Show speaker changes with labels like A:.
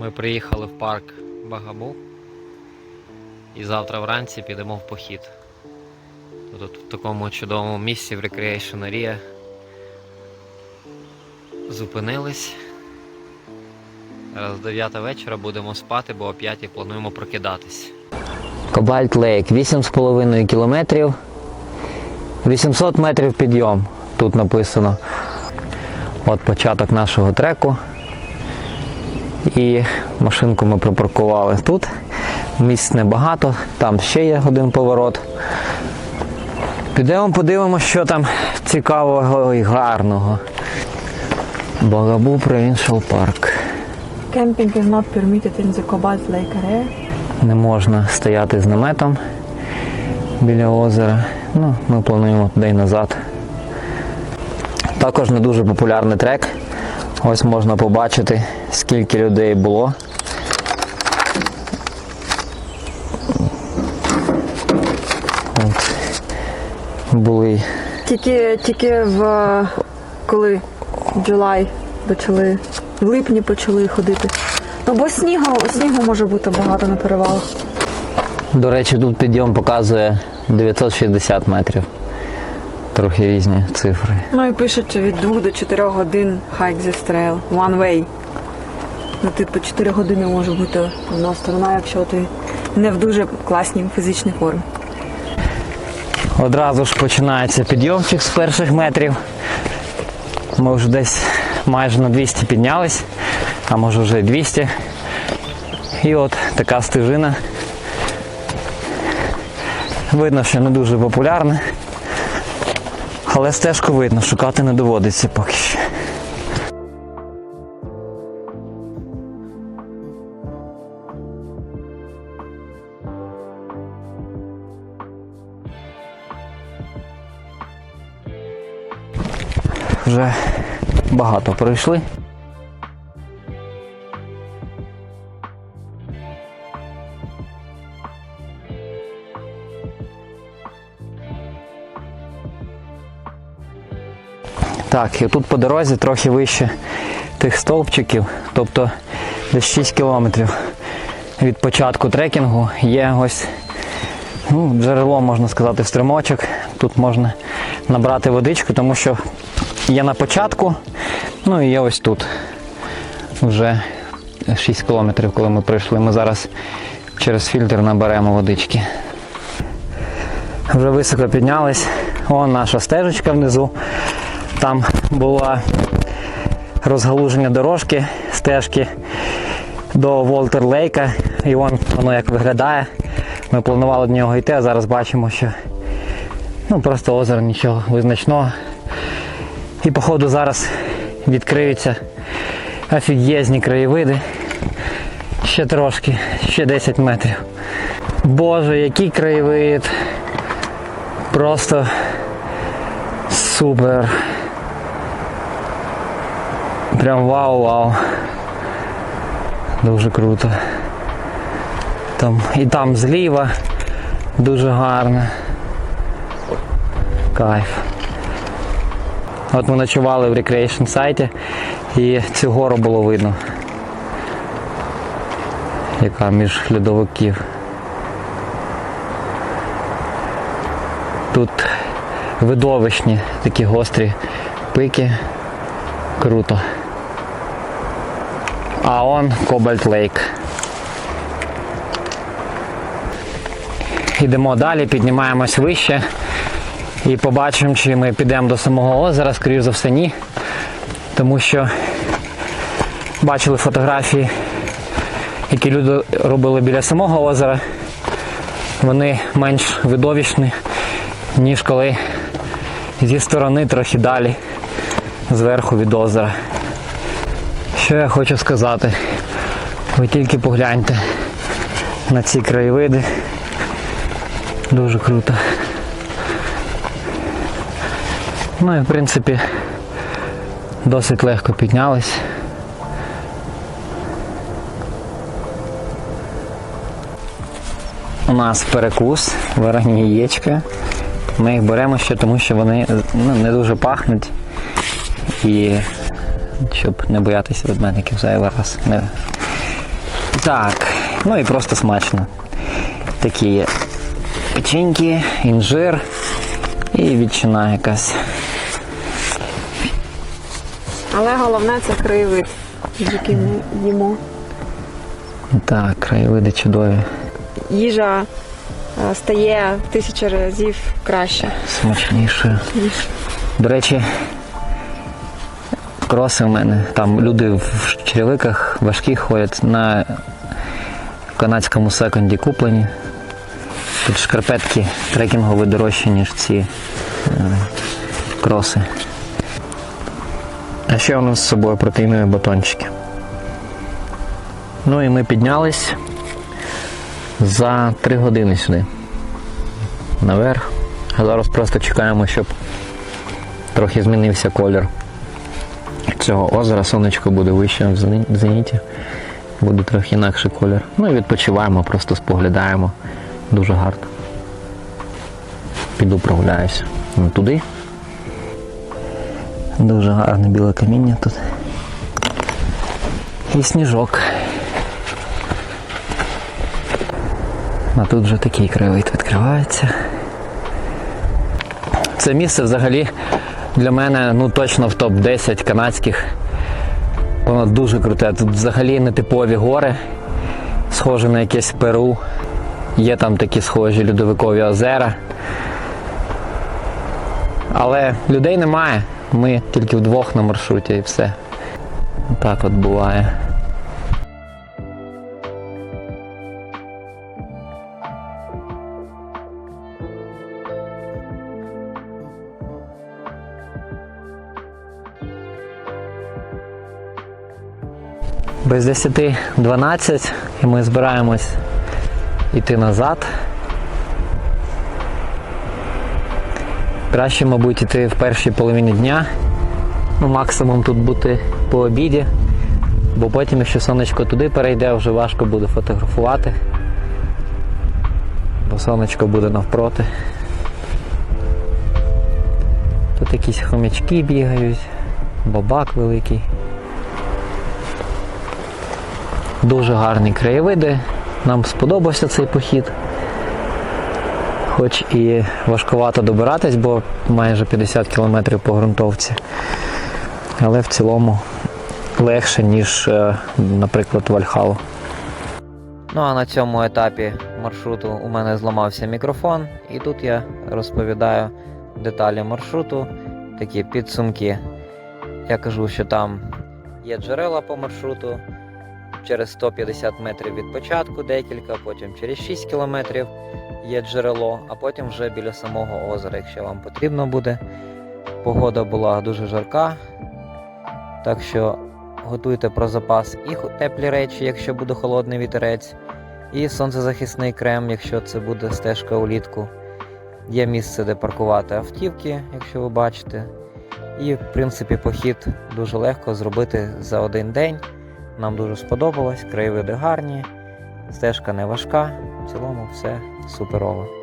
A: Ми приїхали в парк Багаму і завтра вранці підемо в похід. Тут в такому чудовому місці в Recreation Area зупинились. Зараз 9 вечора будемо спати, бо о 5 плануємо прокидатись.
B: Кобальт Лейк 8,5 кілометрів. 800 метрів підйом. Тут написано. От початок нашого треку. І машинку ми припаркували тут. Місць небагато, там ще є один поворот. Підемо подивимося, що там цікавого і гарного. Багабу Provincial Park.
C: Camping is not permitted in the Cobalt Lake area.
B: Не можна стояти з наметом біля озера. Ну, ми плануємо туди й назад. Також не дуже популярний трек. Ось можна побачити, скільки людей було. От. Були
C: Тільки, тільки в е, коли в July почали, в липні почали ходити. Ну бо снігу, снігу може бути багато на перевалах.
B: До речі, тут підйом показує 960 метрів. Трохи різні цифри.
C: Ну і пишуть що від 2 до 4 годин hike this trail, one way. Ну, типу, 4 години може бути одна сторона, якщо ти не в дуже класній фізичній формі.
B: Одразу ж починається підйомчик з перших метрів. Ми вже десь майже на 200 піднялись, а може вже 200. І от така стежина. Видно, що не дуже популярна. Але стежку видно, шукати не доводиться поки що. Вже багато пройшли. Так, і тут по дорозі трохи вище тих стовпчиків, тобто десь 6 кілометрів від початку трекінгу є ось ну, джерело, можна сказати, стримочок. Тут можна набрати водичку, тому що є на початку, ну і є ось тут. Вже 6 кілометрів, коли ми пройшли. Ми зараз через фільтр наберемо водички. Вже високо піднялись. Вон наша стежечка внизу. Там було розгалуження дорожки, стежки до Волтер Лейка. І вон воно як виглядає. Ми планували до нього йти, а зараз бачимо, що ну, просто озеро нічого визначного. І походу зараз відкриються офігезні краєвиди. Ще трошки, ще 10 метрів. Боже, який краєвид. Просто супер. Прям вау-вау. Дуже круто. Там, і там зліва дуже гарно. Кайф. От ми ночували в рекреейшн сайті і цю гору було видно. Яка між льодовиків. Тут видовищні такі гострі пики. Круто. А он Кобальт Лейк. Йдемо далі, піднімаємось вище і побачимо, чи ми підемо до самого озера, скоріш за все ні. Тому що бачили фотографії, які люди робили біля самого озера. Вони менш видовищні, ніж коли зі сторони трохи далі, зверху від озера. Що я хочу сказати? Ви тільки погляньте на ці краєвиди. Дуже круто. Ну і в принципі досить легко піднялись. У нас перекус, варені яєчка. Ми їх беремо ще, тому що вони ну, не дуже пахнуть. І щоб не боятися ведмедиків зайвий раз. Не, Так, ну і просто смачно. Такі є печеньки, інжир і ветчина якась.
C: Але головне це краєвид, який ми їмо.
B: Так, краєвиди чудові,
C: Їжа е, стає тисячі разів краще.
B: смачніше.
C: ніж
B: До речі, кроси в мене. Там люди в черевиках важкі ходять на канадському секонді куплені. Тут шкарпетки трекінгові дорожчі, ніж ці е, кроси. А ще у нас з собою протеїнові батончики. Ну і ми піднялись за 3 години сюди. Наверх. А зараз просто чекаємо, щоб трохи змінився колір цього озера. Сонечко буде вище в зеніті. Буде трохи інакший колір. Ну і відпочиваємо, просто споглядаємо. Дуже гарно. Піду прогуляюся. Ну, туди. Дуже гарне біле каміння тут. І сніжок. А тут вже такий краєвид відкривається. Це місце взагалі для мене ну точно в топ-10 канадських. Воно дуже круте. Тут взагалі нетипові гори, схоже на якесь Перу. Є там такі схожі льодовикові озера. Але людей немає. Ми тільки вдвох на маршруті і все. Так от буває. Без 10-12 і ми збираємось йти назад. Краще, мабуть, йти в першій половині дня. Ну, максимум тут бути по обіді, бо потім, якщо сонечко туди перейде, вже важко буде фотографувати. Бо сонечко буде навпроти. Тут якісь хомячки бігають, бабак великий. Дуже гарні краєвиди. Нам сподобався цей похід. Хоч і важкувато добиратись, бо майже 50 кілометрів по ґрунтовці. Але в цілому легше, ніж, е, наприклад, Вальхалу.
A: Ну а на цьому етапі маршруту у мене зламався мікрофон, і тут я розповідаю деталі маршруту, такі підсумки. Я кажу, що там є джерела по маршруту через 150 метрів від початку декілька, потім через 6 кілометрів є джерело, а потім вже біля самого озера, якщо вам потрібно буде. Погода була дуже жарка, так що готуйте про запас і теплі речі, якщо буде холодний вітерець, і сонцезахисний крем, якщо це буде стежка улітку. Є місце, де паркувати автівки, якщо ви бачите. І, в принципі, похід дуже легко зробити за один день. Нам дуже сподобалось, краєвиди гарні, стежка не важка. В цілому все суперово.